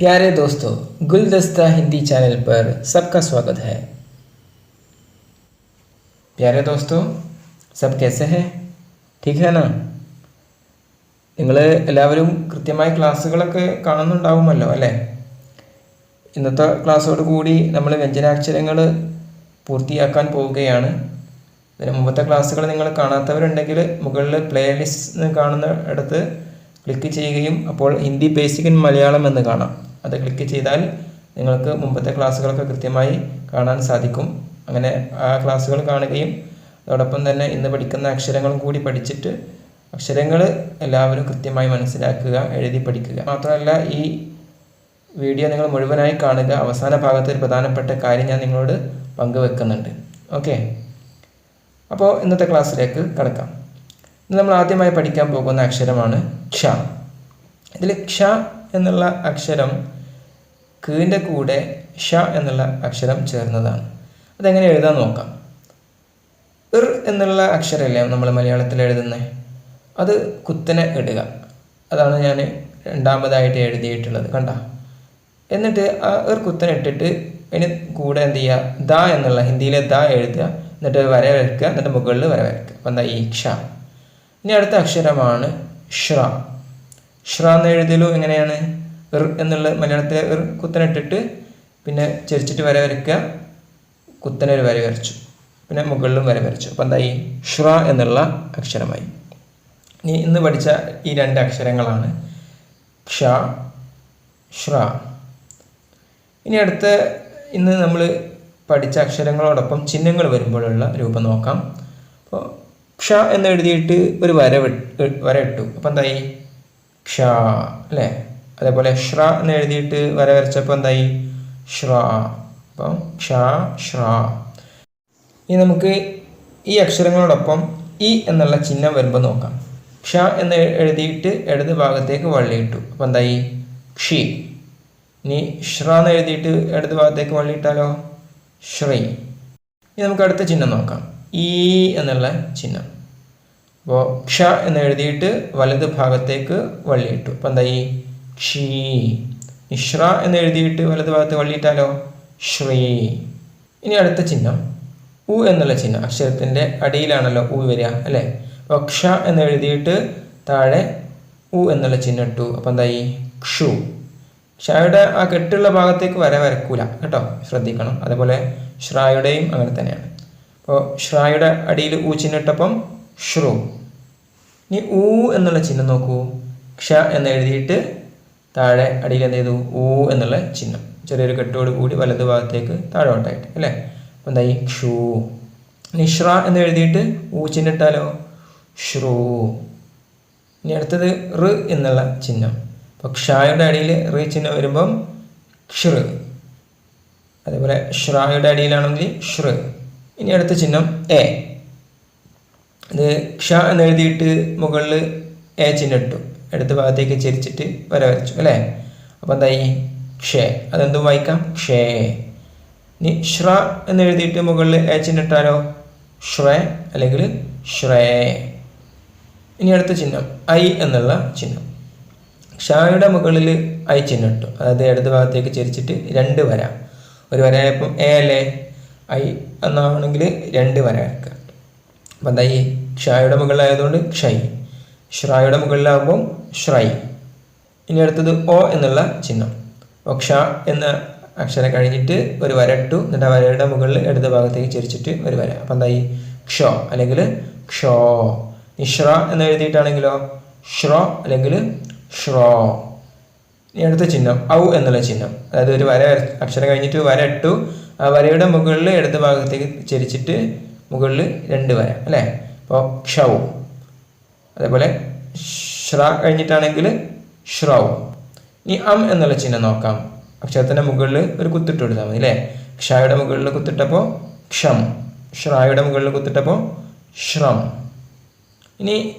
प्यारे दोस्तों गुलदस्ता हिंदी चैनल पर सबका स्वागत है प्यारे दोस्तों सब कैसे हैं ठीक है ना നിങ്ങൾ എല്ലാവരും കൃത്യമായി ക്ലാസ്സുകളൊക്കെ കാണുന്നുണ്ടാവുമല്ലോ അല്ലേ ഇന്നത്തെ ക്ലാസ്സോട് കൂടി നമ്മൾ വ്യഞ്ജനാക്ഷരങ്ങൾ പൂർത്തിയാക്കാൻ പോവുകയാണ് ഇതിന് മുമ്പത്തെ ക്ലാസ്സുകൾ നിങ്ങൾ കാണാത്തവരുണ്ടെങ്കിൽ മുകളിൽ പ്ലേലിസ്റ്റ് കാണുന്ന ഇടത്ത് ക്ലിക്ക് ചെയ്യുകയും അപ്പോൾ ഹിന്ദി ബേസിക് ഇൻ മലയാളം എന്ന് കാണാം. അത് ക്ലിക്ക് ചെയ്താൽ നിങ്ങൾക്ക് മുമ്പത്തെ ക്ലാസ്സുകളൊക്കെ കൃത്യമായി കാണാൻ സാധിക്കും. അങ്ങനെ ആ ക്ലാസ്സുകൾ കാണുകയും അതോടൊപ്പം തന്നെ ഇന്ന് പഠിക്കുന്ന അക്ഷരങ്ങളും കൂടി പഠിച്ചിട്ട് അക്ഷരങ്ങൾ എല്ലാവരും കൃത്യമായി മനസ്സിലാക്കുക എഴുതി പഠിക്കുക. മാത്രമല്ല ഈ വീഡിയോ നിങ്ങൾ മുഴുവനായി കാണുക. അവസാന ഭാഗത്ത് ഒരു പ്രധാനപ്പെട്ട കാര്യം ഞാൻ നിങ്ങളോട് പങ്കുവെക്കുന്നുണ്ട്. ഓക്കെ അപ്പോൾ ഇന്നത്തെ ക്ലാസ്സിലേക്ക് കടക്കാം. നമ്മൾ ആദ്യമായി പഠിക്കാൻ പോകുന്ന അക്ഷരമാണ് ക്ഷ. ഇതിൽ ക്ഷ എന്നുള്ള അക്ഷരം കീന്റെ കൂടെ ഷ എന്നുള്ള അക്ഷരം ചേർന്നതാണ്. അതെങ്ങനെ എഴുതാൻ നോക്കാം? ഇർ എന്നുള്ള അക്ഷരമല്ലേ നമ്മൾ മലയാളത്തിൽ എഴുതുന്നത് അത് കുത്തനെ ഇടുക. അതാണ് ഞാൻ രണ്ടാമതായിട്ട് എഴുതിയിട്ടുള്ളത് കണ്ട? എന്നിട്ട് ആ ഇർ കുത്തനെ ഇട്ടിട്ട് അതിന് കൂടെ എന്ത് ചെയ്യുക? ദ എന്നുള്ള ഹിന്ദിയിലെ ദ എഴുതുക. എന്നിട്ട് വര വരയ്ക്കുക എന്നിട്ട് മുകളിൽ വര വരയ്ക്കുക അപ്പം എന്താ ഈ ക്ഷ. ഇനി അടുത്ത അക്ഷരമാണ് ഷ്ര ഷ്ര എന്ന് എഴുതിയല്ലോ എങ്ങനെയാണ്? ഇർ എന്നുള്ള മലയാളത്തിലെ ഇർ കുത്തനിട്ടിട്ട് പിന്നെ ചെരിച്ചിട്ട് വര വരയ്ക്കുക. കുത്തനെ ഒരു വര വരച്ചു. പിന്നെ മുകളിലും വര വരച്ചു. അപ്പം എന്തായി? ഷ്ര എന്നുള്ള അക്ഷരമായി. ഇനി ഇന്ന് പഠിച്ച ഈ രണ്ട് അക്ഷരങ്ങളാണ് ക്ഷ ഷ്ര ഇനി അടുത്ത ഇന്ന് നമ്മൾ പഠിച്ച അക്ഷരങ്ങളോടൊപ്പം ചിഹ്നങ്ങൾ വരുമ്പോഴുള്ള രൂപം നോക്കാം. അപ്പോൾ ക്ഷ എന്ന് എഴുതിയിട്ട് ഒരു വര വര ഇട്ടു. അപ്പം എന്തായി? ക്ഷ അല്ലേ? അതേപോലെ ഷ്ര എന്ന് എഴുതിയിട്ട് വര വരച്ചപ്പോൾ എന്തായി? ഷ്ര അപ്പം ക്ഷ ഷ്ര ഇനി നമുക്ക് ഈ അക്ഷരങ്ങളോടൊപ്പം ഇ എന്നുള്ള ചിഹ്നം വരുമ്പോൾ നോക്കാം. ക്ഷ എന്ന് എഴുതിയിട്ട് ഇടത് ഭാഗത്തേക്ക് വള്ളിയിട്ടു. അപ്പോൾ എന്തായി? ക്ഷി. ഇനി ഷ്ര എന്ന് എഴുതിയിട്ട് ഇടത് ഭാഗത്തേക്ക് വള്ളിയിട്ടാലോ? ശ്രീ. ഇനി നമുക്ക് അടുത്ത ചിഹ്നം നോക്കാം. ഈ എന്നുള്ള ചിഹ്നം. അപ്പോൾ ക്ഷ എന്ന് എഴുതിയിട്ട് വലത് ഭാഗത്തേക്ക് വള്ളിയിട്ടു. അപ്പോൾ എന്തായി ക്ഷീ? ഇഷ്ര എന്ന് എഴുതിയിട്ട് വലത് ഭാഗത്ത് വള്ളിയിട്ടാലോ? ശ്രീ. ഇനി അടുത്ത ചിഹ്നം. ഉ എന്നുള്ള ചിഹ്നം. അക്ഷരത്തിന്റെ അടിയിലാണല്ലോ ഉ വരിക അല്ലേ? അപ്പോൾ ക്ഷ എന്ന് എഴുതിയിട്ട് താഴെ ഉ എന്നുള്ള ചിഹ്നം ഇട്ടു. അപ്പോൾ എന്തായി ക്ഷു? ഷായുടെ ആ കെട്ടുള്ള ഭാഗത്തേക്ക് വര വരക്കൂല കേട്ടോ? ശ്രദ്ധിക്കണം. അതുപോലെ ശ്രായുടെയും അങ്ങനെ തന്നെയാണ്. അപ്പോൾ ഷ്രായുടെ അടിയിൽ ഊ ചിഹ്നം ഇട്ടപ്പം ഷ്രു ഇനി ഊ എന്നുള്ള ചിഹ്നം നോക്കൂ. ക്ഷ എന്ന് എഴുതിയിട്ട് താഴെ അടിയിൽ എന്ത് ചെയ്തു? ഊ എന്നുള്ള ചിഹ്നം. ചെറിയൊരു കെട്ടോട് കൂടി വലത് ഭാഗത്തേക്ക് താഴോട്ടായിട്ട് അല്ലേ? അപ്പം എന്തായി? ഷൂ നിഷ്ര എന്ന് എഴുതിയിട്ട് ഊ ചിഹ്നം ഇട്ടാലോ? ഷ്രൂ ഇനി അടുത്തത് റ് എന്നുള്ള ചിഹ്നം. അപ്പോൾ ക്ഷായുടെ അടിയിൽ റ് ചിഹ്നം വരുമ്പം ക്ഷൃ അതേപോലെ ഷ്രായുടെ അടിയിലാണെങ്കിൽ ഷ്ര് ഇനി അടുത്ത ചിഹ്നം എ ഇത് ക്ഷ എന്ന് എഴുതിയിട്ട് മുകളിൽ എ ചിഹ്നം ഇട്ടു. അടുത്ത ഭാഗത്തേക്ക് ചരിച്ചിട്ട് വര വരച്ചു അല്ലേ? അപ്പോൾ എന്തായി? ക്ഷേ. അതെന്തും വായിക്കാം. ക്ഷേ. ഇനി ശ്ര എന്ന് എഴുതിയിട്ട് മുകളിൽ എ ചിഹ്നം ഇട്ടാലോ? ശ്രേ അല്ലെങ്കിൽ ശ്രേ. ഇനി അടുത്ത ചിഹ്നം ഐ എന്നുള്ള ചിഹ്നം. ഷായുടെ മുകളിൽ ഐ ചിഹ്നം ഇട്ടു. അതായത് ഇടത് ഭാഗത്തേക്ക് ചരിച്ചിട്ട് രണ്ട് വര. ഒരു വരയായപ്പം എ അല്ലേ? ഐ എന്നാണെങ്കിൽ രണ്ട് വര വരക്കുക അപ്പം എന്താ ഈ ക്ഷായുടെ മുകളിലായതുകൊണ്ട് ക്ഷൈ ഷ്രായുടെ മുകളിലാകുമ്പം ഷ്രൈ ഇനി അടുത്തത് ഒ എന്നുള്ള ചിഹ്നം. ഒ ക്ഷ എന്ന അക്ഷരം കഴിഞ്ഞിട്ട് ഒരു വര ഇട്ടു എന്നിട്ട് ആ വരയുടെ മുകളിൽ ഇടത് ഭാഗത്തേക്ക് ചരിച്ചിട്ട് ഒരു വര. അപ്പം എന്തായി ക്ഷോ അല്ലെങ്കിൽ ക്ഷോ. നിഷ്ര എന്ന് എഴുതിയിട്ടാണെങ്കിലോ? ഷ്രോ അല്ലെങ്കിൽ ഷ്രോ ഇനി അടുത്ത ചിഹ്നം ഔ എന്നുള്ള ചിഹ്നം. അതായത് ഒരു വര അക്ഷരം കഴിഞ്ഞിട്ട് വര ഇട്ടു ആ വരയുടെ മുകളിൽ ഇടത് ഭാഗത്തേക്ക് ചരിച്ചിട്ട് മുകളിൽ രണ്ട് വര അല്ലേ? അപ്പോൾ ക്ഷൗ. അതേപോലെ ശ്ര കഴിഞ്ഞിട്ടാണെങ്കിൽ ശ്രൗ. ഇനി അം എന്നുള്ള ചിഹ്നം നോക്കാം. അക്ഷരത്തിന്റെ മുകളിൽ ഒരു കുത്തിട്ട് കൊടുത്താൽ മതി അല്ലേ? ക്ഷായുടെ മുകളിൽ കുത്തിട്ടപ്പോൾ ക്ഷം. ഷ്രായുടെ മുകളിൽ കുത്തിട്ടപ്പോൾ ശ്രം. ഇനി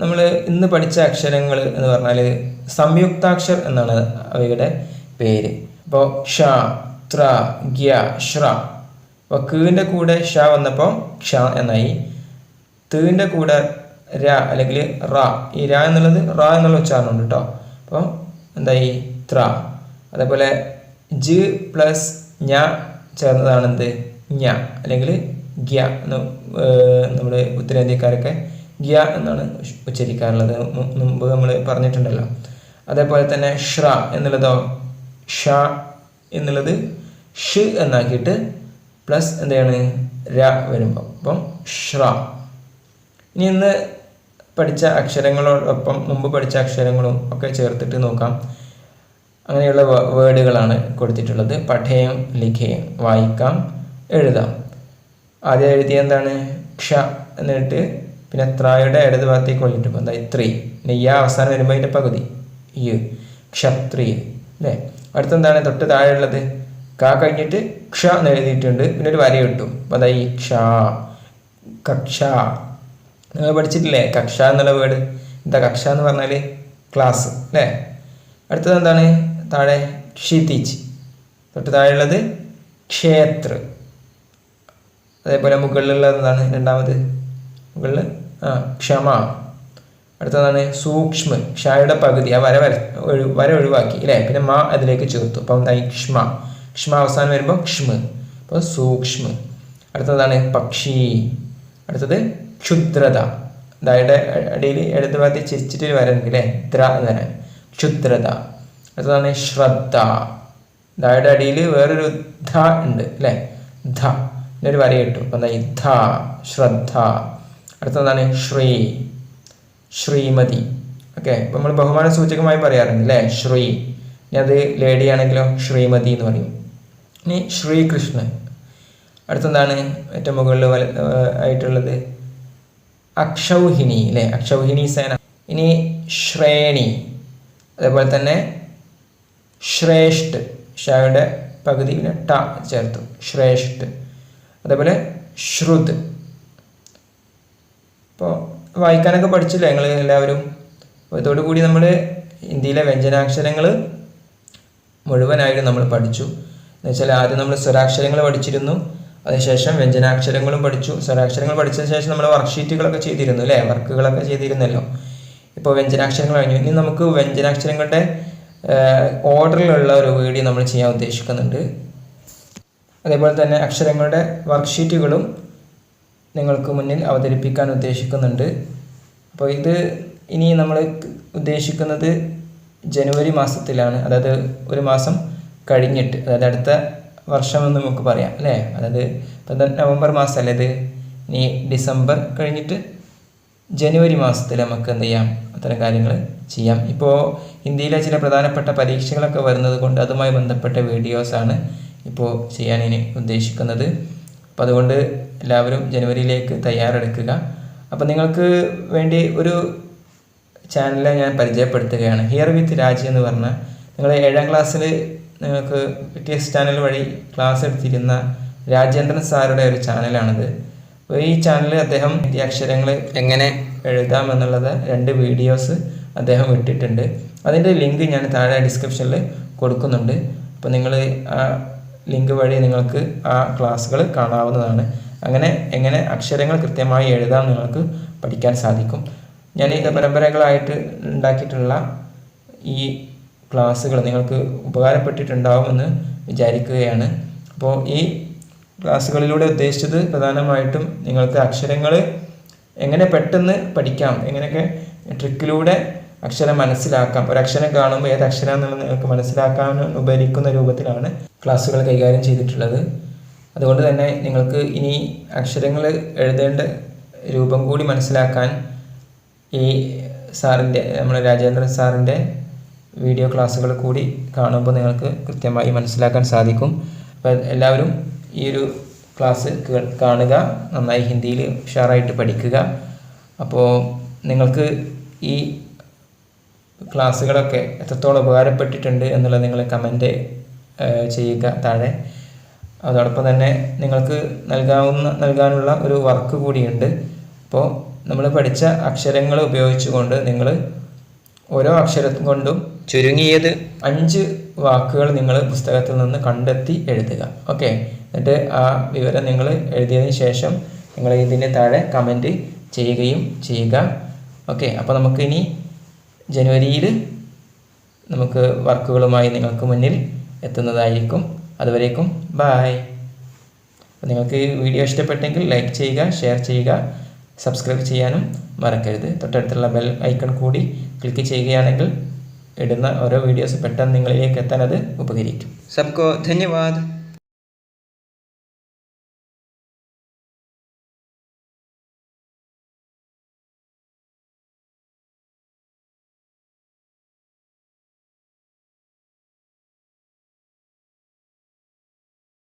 നമ്മൾ ഇന്ന് പഠിച്ച അക്ഷരങ്ങൾ എന്ന് പറഞ്ഞാൽ സംയുക്താക്ഷർ എന്നാണ് അവയുടെ പേര്. അപ്പോൾ ഷ ത്ര ഗ്യ ശ്ര. അപ്പോൾ കീന്റെ കൂടെ ഷ വന്നപ്പോൾ ക്ഷ എന്നായി. തീന്റെ കൂടെ ര അല്ലെങ്കിൽ റ. ഈ ര എന്നുള്ളത് റ എന്നുള്ള ഉച്ചാരണം ഉണ്ട് കേട്ടോ അപ്പോൾ എന്തായി? ത്ര. അതേപോലെ ജി പ്ലസ് ഞ ചേർന്നതാണ് എന്ത്? ഞ അല്ലെങ്കിൽ ഗ്യ എന്ന് നമ്മുടെ ഉത്തരേന്ത്യക്കാരൊക്കെ ഗ്യ എന്നാണ് ഉച്ചരിക്കാറുള്ളത്. മുമ്പ് നമ്മൾ പറഞ്ഞിട്ടുണ്ടല്ലോ. അതേപോലെ തന്നെ ഷ്ര എന്നുള്ളതോ? ഷ എന്നുള്ളത് ഷ് എന്നാക്കിയിട്ട് പ്ലസ് എന്താണ്? ര വരുമ്പോൾ അപ്പം ഷ്ര ഇനി ഇന്ന് പഠിച്ച അക്ഷരങ്ങളോടൊപ്പം മുമ്പ് പഠിച്ച അക്ഷരങ്ങളും ഒക്കെ ചേർത്തിട്ട് നോക്കാം. അങ്ങനെയുള്ള വേർഡുകളാണ് കൊടുത്തിട്ടുള്ളത്. പഠയം ലിഖയം വായിക്കാം എഴുതാം. ആദ്യം എഴുതിയ എന്താണ്? ക്ഷ എന്നിട്ട് പിന്നെ ത്രായുടെ ഇടത് ഭാഗത്തേക്ക് കൊണ്ടിട്ട് എന്താ? ത്രീ. പിന്നെ അവസാനം വരുമ്പോൾ അതിന്റെ പകുതി. യു. ക്ഷത്രിയ. അല്ലേ? അടുത്തെന്താണ്? തൊട്ട് താഴെയുള്ളത്. ക കഴിഞ്ഞിട്ട് ക്ഷ എന്ന് എഴുതിയിട്ടുണ്ട്. പിന്നെ ഒരു വര കിട്ടും. അപ്പോൾ അതായി ക്ഷ കക്ഷ. നിങ്ങൾ പഠിച്ചിട്ടില്ലേ? കക്ഷ എന്നുള്ള വേർഡ്. എന്താ കക്ഷ എന്ന് പറഞ്ഞാൽ ക്ലാസ് അല്ലേ? അടുത്തത് എന്താണ്? താഴെ ക്ഷിതിജ് തൊട്ട് താഴെയുള്ളത് ക്ഷേത്ര. അതേപോലെ മുകളിലുള്ളത് എന്താണ്? രണ്ടാമത് മുകളിൽ ആ ക്ഷമ. അടുത്തതാണ് സൂക്ഷ്മ ക്ഷയുടെ പകുതി ആ വര വര വര ഒഴിവാക്കി അല്ലേ? പിന്നെ മാ അതിലേക്ക് ചേർത്തു. അപ്പം എന്തായി? ക്ഷ്മ. ക്ഷ്മ അവസാനം വരുമ്പോൾ ക്ഷ്മ. അപ്പോൾ സൂക്ഷ്മ. അടുത്തതാണ് പക്ഷി. അടുത്തത് ക്ഷുദ്രത. അതായത് അടിയിൽ ഇടത് ഭാഗത്ത് ചിരിച്ചിട്ട് ഒരു വര ഉണ്ട് അല്ലേ? ദ്ര എന്ന് പറയാൻ. ക്ഷുദ്രത. അടുത്തതാണ് ശ്രദ്ധ. ദായുടെ അടിയിൽ വേറൊരു ധ ഉണ്ട് അല്ലേ? ധ. എന്നൊരു വര കിട്ടും അപ്പം എന്താ ധ ശ്രദ്ധ. അടുത്തതാണ് ശ്രീ. ശ്രീമതി. ഓക്കെ നമ്മൾ ബഹുമാന സൂചകമായി പറയാറുണ്ട് അല്ലേ ശ്രീ. ഇനി അത് ലേഡി ആണെങ്കിലോ ശ്രീമതി എന്ന് പറയും. ഇനി ശ്രീകൃഷ്ണൻ. അടുത്തെന്താണ് ഏറ്റവും മുകളിൽ വല ആയിട്ടുള്ളത്? അക്ഷൗഹിണി അല്ലേ അക്ഷൗഹിണി സേന. ഇനി ശ്രേണി. അതേപോലെ തന്നെ ശ്രേഷ്ഠ്. ഷയുടെ പകുതി പിന്നെ ട ചേർത്തു. ശ്രേഷ്ഠ്. അതേപോലെ ശ്രുത്. ഇപ്പോൾ വായിക്കാനൊക്കെ പഠിച്ചില്ലേ? നിങ്ങൾ എല്ലാവരും? അപ്പോൾ ഇതോടുകൂടി നമ്മൾ ഹിന്ദിയിലെ വ്യഞ്ജനാക്ഷരങ്ങൾ മുഴുവനായിട്ട് നമ്മൾ പഠിച്ചു. എന്ന് വെച്ചാൽ ആദ്യം നമ്മൾ സ്വരാക്ഷരങ്ങൾ പഠിച്ചിരുന്നു. അതിനുശേഷം വ്യഞ്ജനാക്ഷരങ്ങളും പഠിച്ചു. സ്വരാക്ഷരങ്ങൾ പഠിച്ചതിന് ശേഷം നമ്മൾ വർക്ക്ഷീറ്റുകളൊക്കെ ചെയ്തിരുന്നു അല്ലേ? വർക്കുകളൊക്കെ ചെയ്തിരുന്നല്ലോ. ഇപ്പോൾ വ്യഞ്ജനാക്ഷരങ്ങൾ കഴിഞ്ഞു. ഇനി നമുക്ക് വ്യഞ്ജനാക്ഷരങ്ങളുടെ ഓർഡറിലുള്ള ഒരു വീഡിയോ നമ്മൾ ചെയ്യാൻ ഉദ്ദേശിക്കുന്നുണ്ട്. അതേപോലെ തന്നെ അക്ഷരങ്ങളുടെ വർക്ക്ഷീറ്റുകളും നിങ്ങൾക്ക് മുന്നിൽ അവതരിപ്പിക്കാൻ ഉദ്ദേശിക്കുന്നുണ്ട്. അപ്പോൾ ഇത് ഇനി നമ്മൾ ഉദ്ദേശിക്കുന്നത് ജനുവരി മാസത്തിലാണ്. അതായത് ഒരു മാസം കഴിഞ്ഞിട്ട് അതായത് അടുത്ത വർഷം എന്ന് നമുക്ക് പറയാം അല്ലേ? അതായത് ഇപ്പം നവംബർ മാസം അല്ലേ ഇത്? ഇനി ഡിസംബർ കഴിഞ്ഞിട്ട് ജനുവരി മാസത്തിൽ നമുക്ക് എന്ത് ചെയ്യാം? അത്തരം കാര്യങ്ങൾ ചെയ്യാം. ഇപ്പോൾ ഇന്ത്യയിലെ ചില പ്രധാനപ്പെട്ട പരീക്ഷകളൊക്കെ വരുന്നത് കൊണ്ട് അതുമായി ബന്ധപ്പെട്ട വീഡിയോസാണ് ഇപ്പോൾ ചെയ്യാൻ ഇനി ഉദ്ദേശിക്കുന്നത്. അപ്പോൾ അതുകൊണ്ട് എല്ലാവരും ജനുവരിയിലേക്ക് തയ്യാറെടുക്കുക. അപ്പം നിങ്ങൾക്ക് വേണ്ടി ഒരു ചാനലിനെ ഞാൻ പരിചയപ്പെടുത്തുകയാണ്. ഹിയർ വിത്ത് രാജ് എന്ന് പറഞ്ഞ നിങ്ങൾ ഏഴാം ക്ലാസ്സിൽ നിങ്ങൾക്ക് ടി എസ് ചാനൽ വഴി ക്ലാസ് എടുത്തിരുന്ന രാജേന്ദ്രൻ സാറുടെ ഒരു ചാനലാണിത്. ഈ ചാനലിൽ അദ്ദേഹം ഈ അക്ഷരങ്ങൾ എങ്ങനെ എഴുതാം എന്നുള്ളത് രണ്ട് വീഡിയോസ് അദ്ദേഹം ഇട്ടിട്ടുണ്ട്. അതിന്റെ ലിങ്ക് ഞാൻ താഴെ ഡിസ്ക്രിപ്ഷനിൽ കൊടുക്കുന്നുണ്ട്. അപ്പോൾ നിങ്ങൾ ലിങ്ക് വഴി നിങ്ങൾക്ക് ആ ക്ലാസ്സുകൾ കാണാവുന്നതാണ്. അങ്ങനെ എങ്ങനെ അക്ഷരങ്ങൾ കൃത്യമായി എഴുതാൻ നിങ്ങൾക്ക് പഠിക്കാൻ സാധിക്കും. ഞാൻ ഇത് പരമ്പരകളായിട്ട് ഉണ്ടാക്കിയിട്ടുള്ള ഈ ക്ലാസ്സുകൾ നിങ്ങൾക്ക് ഉപകാരപ്പെട്ടിട്ടുണ്ടാവുമെന്ന് വിചാരിക്കുകയാണ്. അപ്പോൾ ഈ ക്ലാസ്സുകളിലൂടെ ഉദ്ദേശിച്ചത് പ്രധാനമായിട്ടും നിങ്ങൾക്ക് അക്ഷരങ്ങൾ എങ്ങനെ പെട്ടെന്ന് പഠിക്കാം എങ്ങനെയൊക്കെ ട്രിക്കിലൂടെ അക്ഷരം മനസ്സിലാക്കാം. ഒരു അക്ഷരം കാണുമ്പോൾ ഏത് അക്ഷരം എന്നുള്ളത് നിങ്ങൾക്ക് മനസ്സിലാക്കാൻ ഉപകരിക്കുന്ന രൂപത്തിലാണ് ക്ലാസ്സുകൾ കൈകാര്യം ചെയ്തിട്ടുള്ളത്. അതുകൊണ്ട് തന്നെ നിങ്ങൾക്ക് ഇനി അക്ഷരങ്ങൾ എഴുതേണ്ട രൂപം കൂടി മനസ്സിലാക്കാൻ ഈ സാറിന്റെ നമ്മുടെ രാജേന്ദ്രൻ സാറിന്റെ വീഡിയോ ക്ലാസ്സുകൾ കൂടി കാണുമ്പോൾ നിങ്ങൾക്ക് കൃത്യമായി മനസ്സിലാക്കാൻ സാധിക്കും. അപ്പോൾ എല്ലാവരും ഈ ഒരു ക്ലാസ് കാണുക. നന്നായി ഹിന്ദിയിൽ ഉഷാറായിട്ട് പഠിക്കുക. അപ്പോൾ നിങ്ങൾക്ക് ഈ ക്ലാസ്സുകളൊക്കെ എത്രത്തോളം ഉപകാരപ്പെട്ടിട്ടുണ്ട് എന്നുള്ളത് നിങ്ങൾ കമന്റ് ചെയ്യുക താഴെ. അതോടൊപ്പം തന്നെ നിങ്ങൾക്ക് നൽകാവുന്ന നൽകാനുള്ള ഒരു വർക്ക് കൂടിയുണ്ട്. അപ്പോൾ നമ്മൾ പഠിച്ച അക്ഷരങ്ങൾ ഉപയോഗിച്ചുകൊണ്ട് നിങ്ങൾ ഓരോ അക്ഷരം കൊണ്ടും ചുരുങ്ങിയത് അഞ്ച് വാക്കുകൾ നിങ്ങൾ പുസ്തകത്തിൽ നിന്ന് കണ്ടെത്തി എഴുതുക. ഓക്കെ എന്നിട്ട് ആ വിവരം നിങ്ങൾ എഴുതിയതിന് ശേഷം നിങ്ങൾ ഇതിന് താഴെ കമന്റ് ചെയ്യുകയും ചെയ്യുക. ഓക്കെ അപ്പോൾ നമുക്കിനി ജനുവരിയിൽ നമുക്ക് വർക്കുകളുമായി നിങ്ങൾക്ക് മുന്നിൽ എത്തുന്നതായിരിക്കും. അതുവരേക്കും ബായ് നിങ്ങൾക്ക് ഈ വീഡിയോ ഇഷ്ടപ്പെട്ടെങ്കിൽ ലൈക്ക് ചെയ്യുക ഷെയർ ചെയ്യുക സബ്സ്ക്രൈബ് ചെയ്യാനും മറക്കരുത്. തൊട്ടടുത്തുള്ള ബെൽ ഐക്കൺ കൂടി ക്ലിക്ക് ചെയ്യുകയാണെങ്കിൽ ഇടുന്ന ഓരോ വീഡിയോസ് പെട്ടെന്ന് നിങ്ങളിലേക്ക് എത്താൻ അത് ഉപകരിക്കും. സബ്കോ ധന്യവാദ്.